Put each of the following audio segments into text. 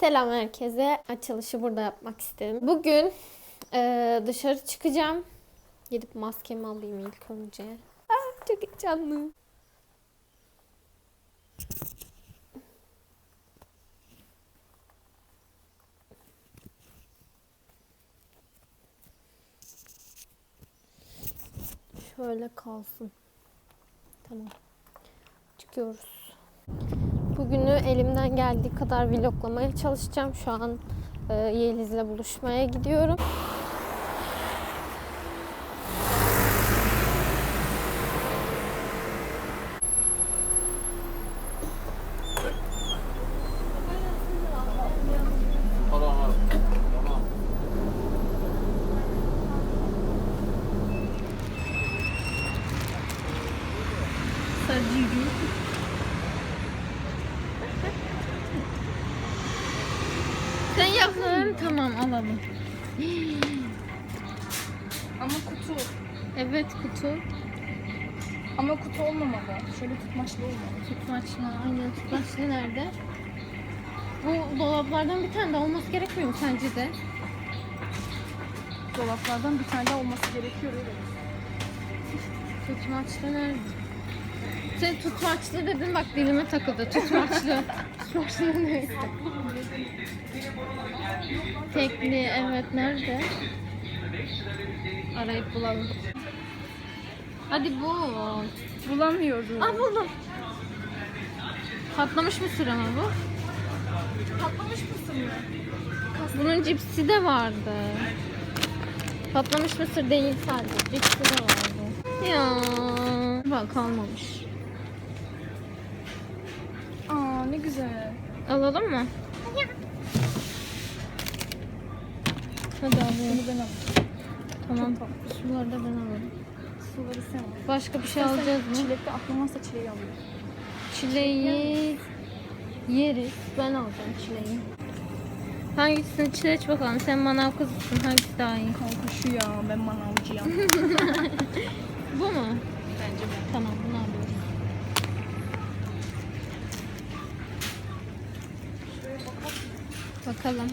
Selam herkese. Açılışı burada yapmak istedim. Bugün eee, dışarı çıkacağım. Gidip maskemi alayım ilk önce. Ah, çok heyecanlı. Şöyle kalsın. Tamam. Çıkıyoruz. Bugünü elimden geldiği kadar vloglamaya çalışacağım. Şu an e, Yeliz'le buluşmaya gidiyorum. Sen yaptın. Tamam alalım. Ama kutu. Evet kutu. Ama kutu olmamalı. Şöyle tutmaçlı olmalı. Tutmaçlı. Aynen tutmaçlı nerede? Bu dolaplardan bir tane de olması gerekmiyor mu sence de? Dolaplardan bir tane daha olması gerekiyor öyle. Tutmaçlı nerede? Sen tutmaçlı dedin bak dilime takıldı. Tutmaçlı. tutmaçlı neyse. Tekli evet nerede? Arayıp bulalım. Hadi bu. Bulamıyorum. Aa buldum. Patlamış mısır ama bu. Patlamış mısın mı? Bunun cipsi de vardı. Patlamış mısır değil sadece. Cipsi de vardı. Ya. Bak kalmamış. Aa ne güzel. Alalım mı? Hadi alıyorum. Bunu ben alayım. Tamam. Suları da ben alayım. Suları sen al. Başka bir şey alacağız mı? Çilekte aklım varsa çileği alayım. Çileği yeriz. Ben alacağım çileği. Hangisini çileç bakalım. Sen manav kızısın. Hangisi daha iyi? Kanka şu ya ben manavcıyım. Bu mu? Bence. Tamam bunu alıyorum. Bakalım.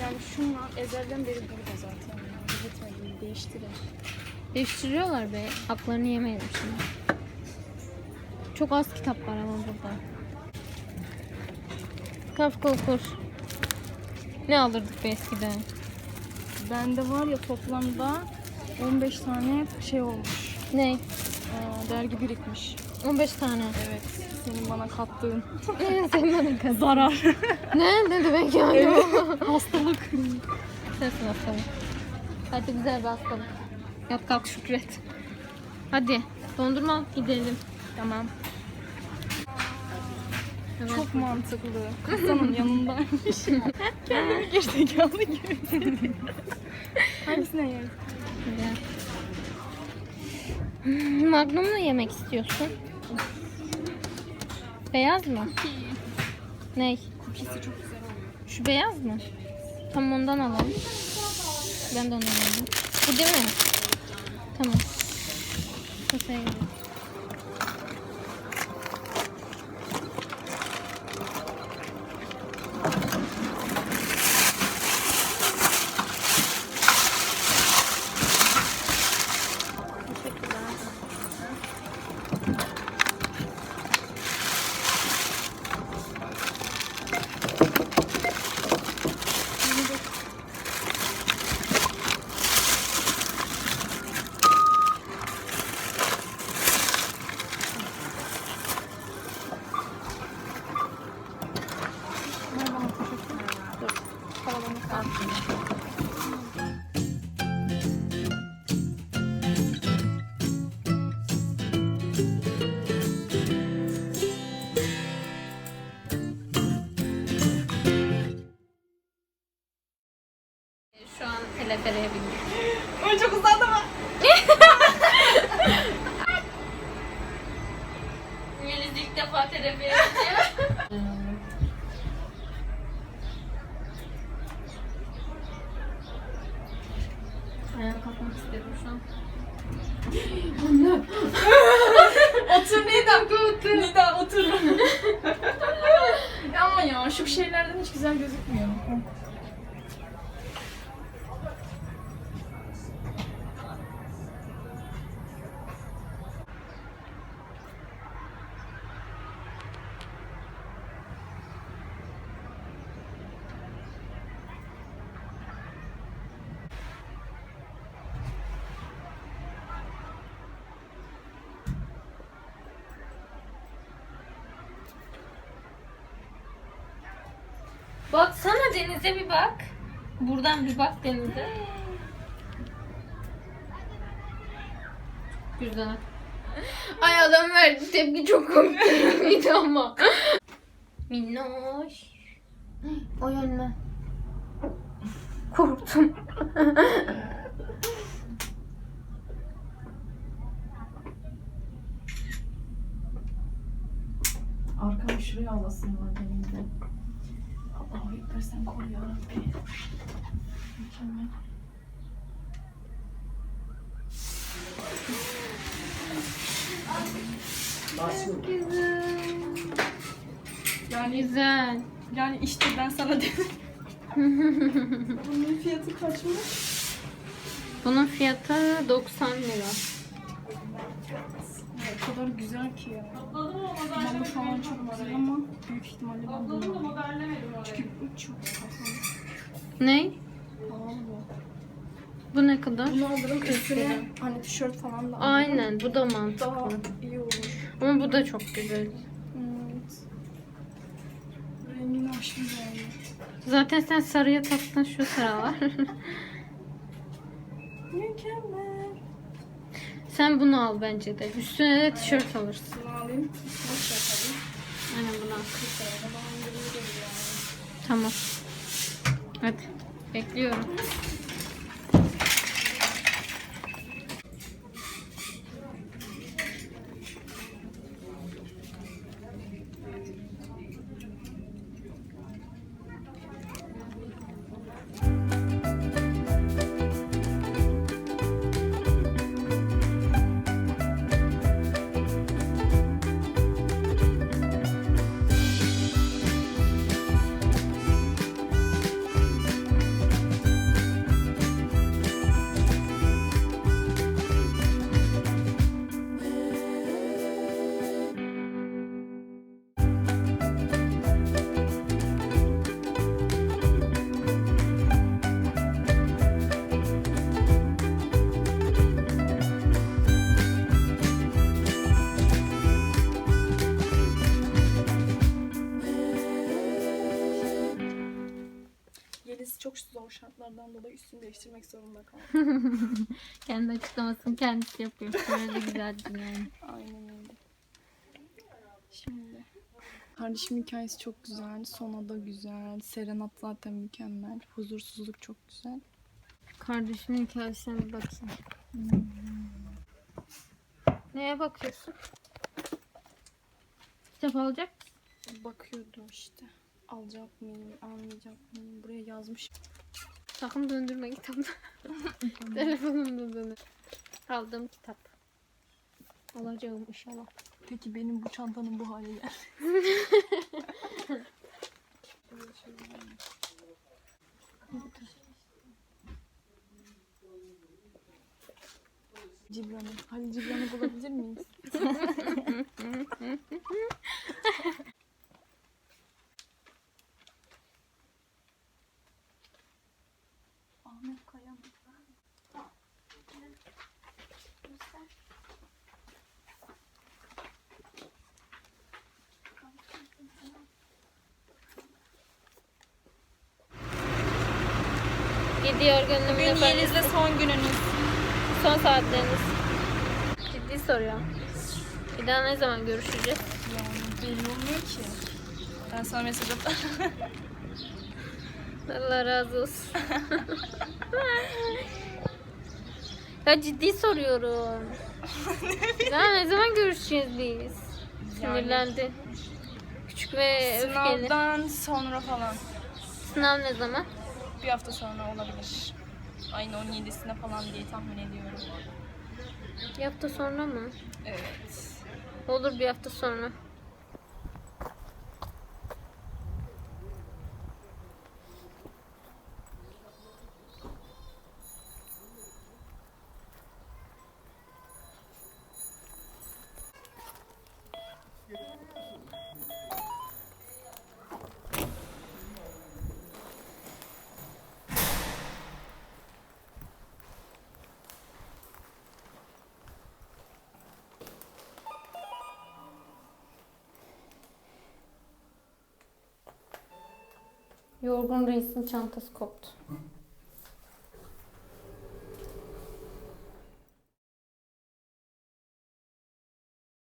Yani şunla ezelden beri burada zaten. ya. Gitmedi değiştirin. Değiştiriyorlar be. Haklarını yemeyelim şimdi. Çok az kitap var ama burada. Kaf okur. Ne alırdık be eskiden? Bende var ya toplamda 15 tane şey olmuş. Ne? Aa, dergi birikmiş. 15 tane. Evet. Senin bana kattığın. Sen bana kaz. Zarar. Ne? Ne demek yani? Evet. Hastalık. Sensin hastalık. Hadi güzel bir hastalık. Yat kalk şükret. Hadi dondurma gidelim. Tamam. Evet. Çok mantıklı. Kasanın yanındaymış. Kendimi gerizekalı gibi. Hangisine yer? Güzel. Hmm, Magnum mu yemek istiyorsun? Beyaz mı? Ney? Kukisi çok güzel oldu. Şu beyaz mı? Tamam ondan alalım. Ben de ondan alayım. Bu değil mi? Tamam. Kasaya gidelim. Teleferiğe bindik. Ay çok uzandı mı? Yeliz ilk defa teleferiğe biniyor. Ayağa kalkmak istiyorum şu an. Otur Nida. Nida otur. Ama ya şu şeylerden hiç güzel gözükmüyor. Baksana denize bir bak. Buradan bir bak denize. Güzel. Ay adam verdi tepki çok komikti ama. Minnoş. O yönde. Korktum. Arkam şuraya alasın var benim de. Allah'u ekber sen koru yarabbim. Mükemmel. Yani Güzel. yani işte ben sana dedim. Bunun fiyatı kaçmış? Bunun fiyatı 90 lira. O kadar güzel ki ya. Malı falan çok güzel ama büyük ihtimalle ben bunu. Çünkü bu çok pahalı. Ne? Pahalı bu. Bu ne kadar? Bunu alırım lira. üstüne hani tişört falan da alırım. Aynen bu da Daha mantıklı. iyi olur. Ama bu da çok güzel. Evet. Rengini aşırı beğendim. Zaten sen sarıya taktın şu sıralar. Mükemmel. Sen bunu al bence de. Üstüne de tişört alırsın. Bunu alayım. Nasıl yapalım? Aynen bunu al. Tamam. Hadi. Bekliyorum. Çok zor şartlardan dolayı üstünü değiştirmek zorunda kaldı. Kendi açıklamasını kendisi yapıyor. Böyle de güzeldi yani. Aynen öyle. Şimdi. Kardeşimin hikayesi çok güzel. Sona da güzel. Serenat zaten mükemmel. Huzursuzluk çok güzel. Kardeşimin hikayesine bir bakayım. Neye bakıyorsun? Kitap alacak? Bakıyordum işte. Alacak mıyım, almayacak mıyım? Buraya yazmış. Sakın döndürme kitabını. Telefonumda döndür. Aldığım kitap. Alacağım inşallah. Peki benim bu çantanın bu hali gel. Cibran'ı. Halil Cibran'ı bulabilir miyiz? Gidiyor gönlüm Bugün efendisi. Yeliz'le son gününüz. Son saatleriniz. Ciddi soruyorum. Bir daha ne zaman görüşeceğiz? Yani belli olmuyor ki. Ben sana mesaj atarım. Allah razı olsun. ya ciddi soruyorum. Daha ne zaman görüşeceğiz biz? Sinirlendi. Küçük ve öfkeli. Sınavdan sonra falan. Sınav ne zaman? Bir hafta sonra olabilir. Ayın 17'sine falan diye tahmin ediyorum. Bir hafta sonra mı? Evet. Olur bir hafta sonra. Yorgun reisin çantası koptu.